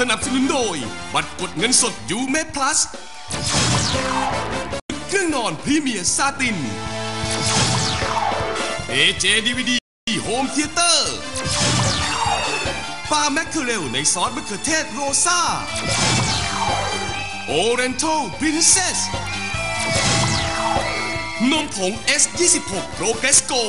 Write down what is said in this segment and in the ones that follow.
สนับสนุนโดย บัตรกดเงินสดยูเม p พลัสเครื่องนอนพรีเมียร์ซาติน AJ DVD โฮมเทเตอร์ปลาแมคเคอเรลในซอสมะเขือเทศโรซาโอเรน a l Princess นมผง S26 Progress Go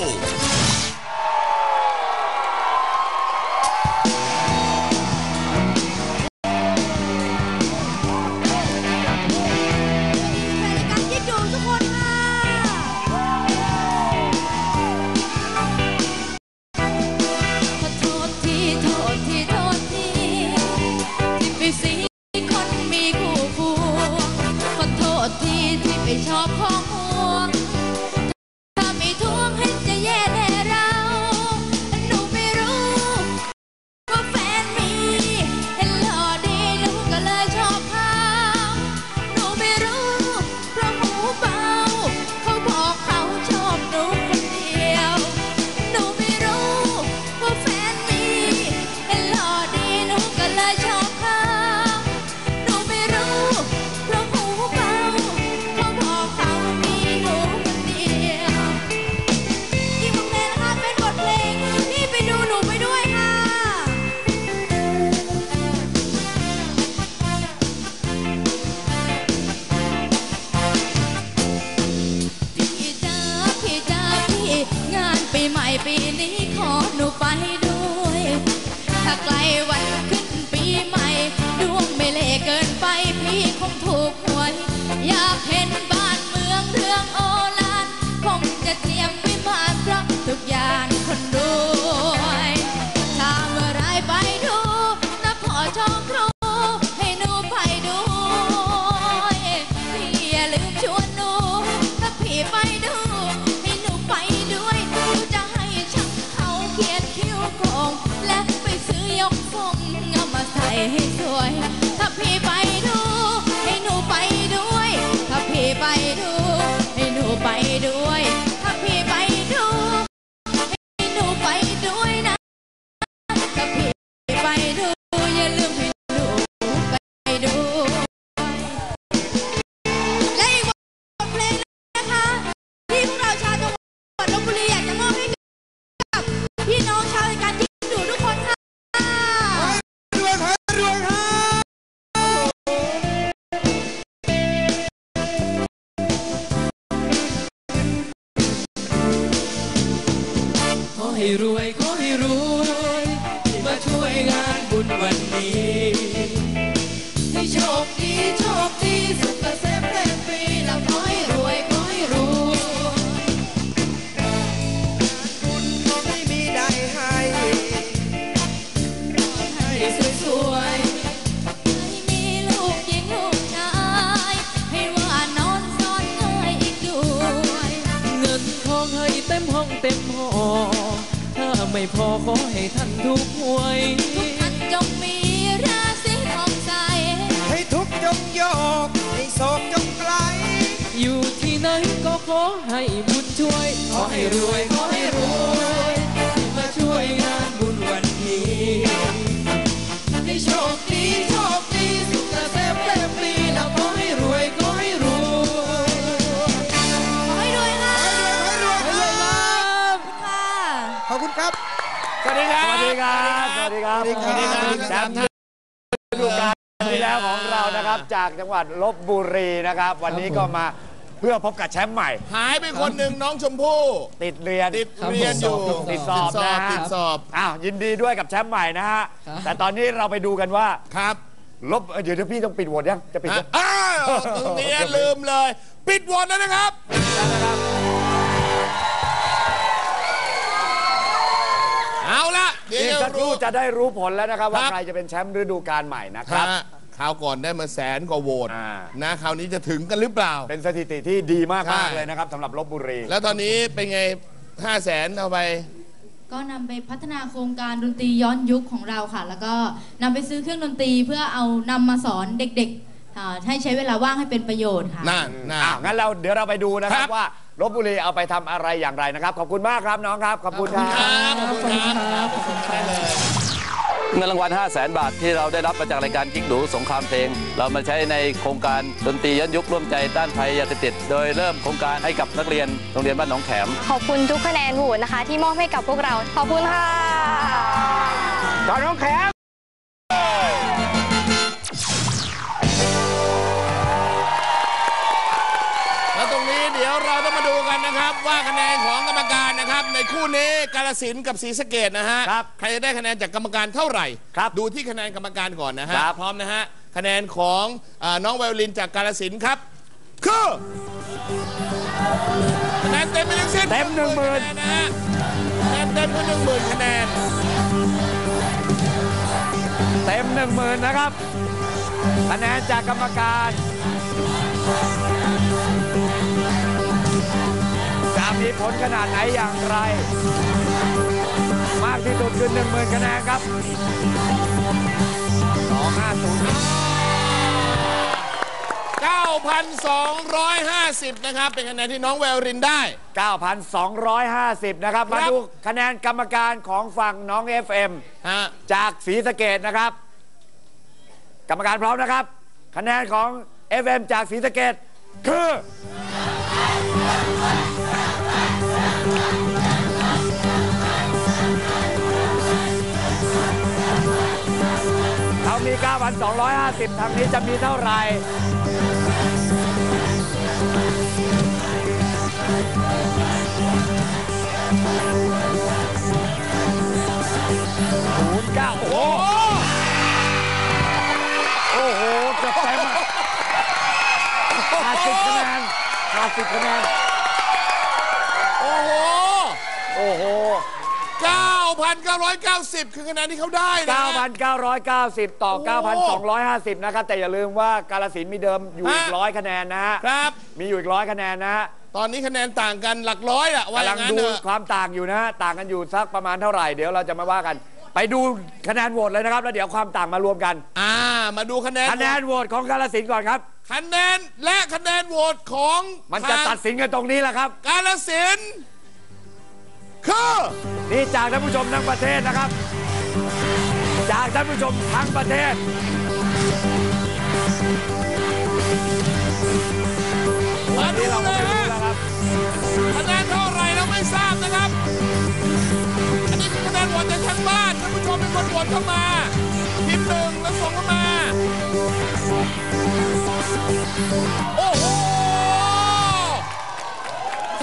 ใหม่ปีนี้ขอหนูไปด้วย ถ้าใกล้วันขึ้นปีใหม่ดวงไม่เล่เกินไปพี่คงถูกหวย อยากเห็น ใส่ให้สวย ต็มห้องเต็มหอถ้าไม่พอขอให้ท่านถูกหวย ทุกท่านจงมีราศีทองใสให้ทุกข์จงโยก ให้โศกจงไกล อยู่ที่ไหนก็ขอให้บุญช่วย ขอให้รวย ขอให้รวยที่มาช่วยงานบุญวันนี้ให้โชคดีโชคดี สวัสดีครับ สวัสดีครับ สวัสดีครับ สวัสดีครับแชมป์ฤดูกาลที่แล้วของเรานะครับ จากจังหวัดลบบุรีนะครับ วันนี้ก็มาเพื่อพบกับแชมป์ใหม่ หายไปคนหนึ่งน้องชมพู่ ติดเรียน ติดเรียนอยู่ติดสอบนะฮะติดสอบ อ้าวยินดีด้วยกับแชมป์ใหม่นะฮะ แต่ตอนนี้เราไปดูกันว่า ครับลบเดี๋ยวเดี๋ยวพี่ต้องปิดโหวตยัง จะปิดอะยังอ้าวตรงนี้ลืมเลย ปิดวอนแล้วนะครับเอา สักครู่รู้จะได้รู้ผลแล้วนะครับ ว่าครับ ใครจะเป็นแชมป์ฤดูกาลใหม่นะครับ ฮะคราวก่อนได้มาแสนกว่าโหวตอ่า นะคราวนี้จะถึงกันหรือเปล่า เป็นสถิติที่ดีมากใช่ มากเลยนะครับสำหรับลบบุรี แล้วตอนนี้เป็นไงห้าแสนเอาไป ก็นำไปพัฒนาโครงการดนตรีย้อนยุคของเราค่ะ แล้วก็นำไปซื้อเครื่องดนตรีเพื่อเอานำมาสอนเด็กๆอ่าให้ใช้เวลาว่างให้เป็นประโยชน์ค่ะนั่นนั่นอ้าวงั้นเราเดี๋ยวเราไปดูนะครัครับบว่า ลบบุรีเอาไปทำอะไรอย่างไรนะครับ ขอบคุณมากครับน้องครับ ขอบคุณครับ ขอบคุณครับขอบคุณครับได้เลยเงินรางวัล 5 0 0แสนบาทที่เราได้รับมาจากรายการกิ๊กดูสงครามเพลง เรามาใช้ในโครงการดนตรีย้อนยุคร่วมใจต้านภัยยาเสพติด โดยเริ่มโครงการให้กับนักเรียนโรงเรียนบ้านหนองแขม ขอบคุณทุกคะแนนโหวตนะคะ ที่มอบให้กับพวกเรา ขอบคุณค่ะ จอน้องแขม ในคู่นี้กาลสินธุ์กับศรีสะเกดนะฮะครับใครจะได้คะแนนจากกรรมการเท่าไหร่ ครับดูที่คะแนนกรรมการก่อนนะฮะครับ พร้อมนะฮะคะแนนของอาน้องไวโอลินจากกาลสินธุ์ครับคือคะแนนเต็มไปทั้งสิ้นเต็มหนึ่งหมื่นคะแนนนะฮะคะแนนเต็มคือหนึ่งหมื่นคะแนน เต็มหนึ่งหมื่นนะครับคะแนนจากกรรมการจะมี ผลขนาดไหนอย่างไร มากที่สุดคือหนึ่งหมื่นคะแนนครับสองห้าศูนย์9,250 นะครับ เป็นคะแนนที่น้องแววรินได้ 9,250 นะครับ มาครับดูคะแนนกรรมการของฝั่งน้อง FM ฮะ จากศรีสะเกดนะครับ กรรมการพร้อมนะครับ คะแนนของ FM จากศรีสะเกดคือ เขามี 9,250 ทางนี้จะมีเท่าไหร่ศูนย์เก้าโอ้โห โอ้โหเกือบเต็มอะขาดสิบคะแนนขาดสิบคะแนน โอ้โห โอ้โห 9,990 คือคะแนนที่เขาได้นะ 9,990 ต่อ 9,250 นะครับ แต่อย่าลืมว่ากาลสินธุ์มีเดิมอยู่อีกฮะ ร้อยคะแนนนะฮะครับ มีอยู่อีกร้อยคะแนนนะฮะตอนนี้คะแนนต่างกันหลักร้อยอะว่าอกำลัย่างงนั้นดูเถอะความต่างอยู่นะฮะต่างกันอยู่สักประมาณเท่าไหร่ เดี๋ยวเราจะมาว่ากัน ไปดูคะแนนโหวตเลยนะครับ แล้วเดี๋ยวความต่างมารวมกัน อ่า มาดูคะแนนคะแนนโหวตของกาลสินธุ์ก่อนครับ คะแนนและคะแนนโหวตของมันจะตัดสินกันตรงนี้แหละครับ กาลสินธุ์ คือนี่จากท่านผู้ชมทั้งประเทศนะครับ จากท่านผู้ชมทั้งประเทศ มาวันดูนี้เราเลยฮะแล้วครับคะแนนเท่าไหร่เราไม่ทราบนะครับ อันนี้คือคะแนนโหวตจากทางบ้านท่านผู้ชมเป็นคนโหวตเข้ามาพิมพ์หนึ่งแล้วส่งเข้ามา โอ้โห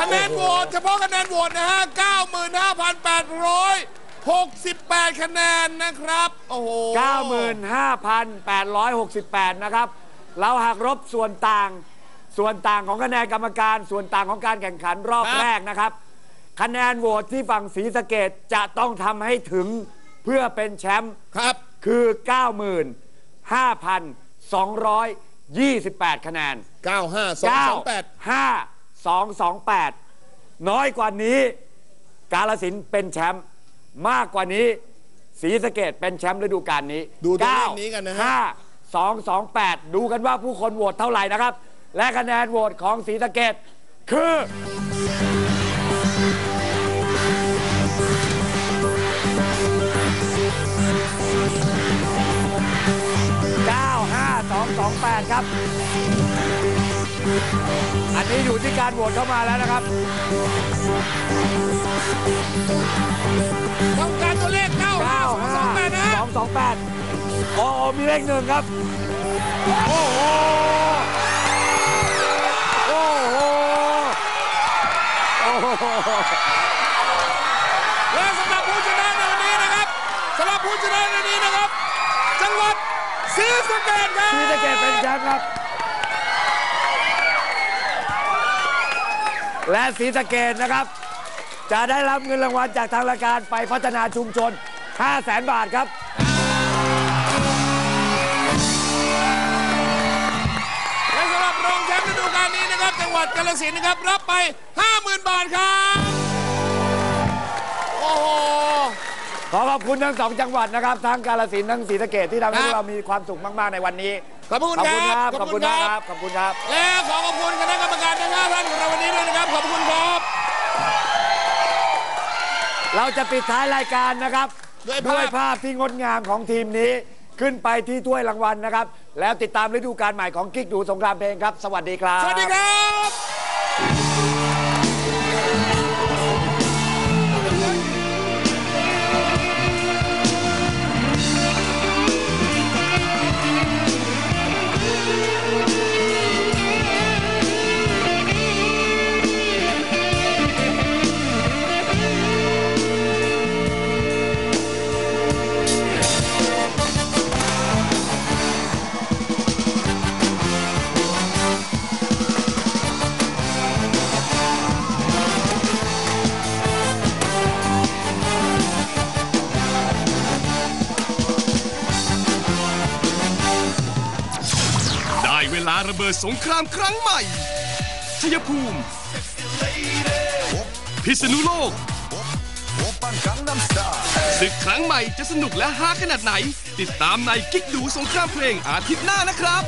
คะแนนโหวตเฉพาะคะแนนโหวตนะฮะ 95,868 คะแนนนะครับ โอ้โห 95,868 นะครับ เราหักลบส่วนต่าง ส่วนต่างของคะแนนกรรมการ ส่วนต่างของการแข่งขันรอบครับ แรกนะครับ คะแนนโหวตที่ฝั่งศรีสะเกดจะต้องทำให้ถึงเพื่อเป็นแชมป์ ครับ คือ 95,228 คะแนน 95228 5 2 2 8 น้อยกว่านี้ กาลสินธุ์เป็นแชมป์มากกว่านี้ศรีสะเกดเป็นแชมป์ฤดูกาลนี้ดูตัวเลขนี้กันนะฮะ5 2 2 8 ดูกันว่าผู้คนโหวตเท่าไหร่นะครับ และคะแนนโหวตของศรีสะเกดคือ 95228 ครับ อันนี้อยู่ที่การโหวตเข้ามาแล้วนะครับ ต้องการตัวเลข9528นะ228โอ้โหมีเลขหนึ่งครับ โอ้โห โอ้โห โอ้โห และสำหรับผู้ชนะในวันนี้นะครับสำหรับผู้ชนะในวันนี้นะครับ จังหวัดศรีสะเกษครับศรีสะเกดเป็นแชมป์ครับ และศรีสะเกดนะครับ จะได้รับเงินรางวัลจากทางรายการไปพัฒนาชุมชน 500,000 บาทครับ และสำหรับรองแชมป์ฤดูกาลนี้นะครับ จังหวัดกาฬสินธุ์นะครับ รับไป 50,000 บาทครับ โอ้โห ขอขอบคุณทั้งสองจังหวัดนะครับทั้งกาลสินธุ์ทั้งศรีสะเกดที่ทำให้คพรับวกเรามีความสุขมากๆในวันนี้ขอบคุณขอบคคุณครัรับบขอบคุณมากครับขอบคุณครับ และขอขอบคุณคณะกรรมการทั้งห้าท่านของเราวันนี้ด้วยนะครับขอบคุณครับ เราจะปิดท้ายรายการนะครับ ด้วยด้วยภาพภาพที่งดงามของทีมนี้ขึ้นไปที่ถ้วยรางวัลนะครับ แล้วติดตามฤดูกาลใหม่ของกิ๊กดูสงครามเพลงครับ สวัสดีครับ สวัสดีครับ การระเบิดสงครามครั้งใหม่ชัยภูมิ พิษณุโลกศึกครั้งใหม่จะสนุกและฮาขนาดไหน ติดตามในกิ๊กดูสงครามเพลงอาทิตย์หน้านะครับ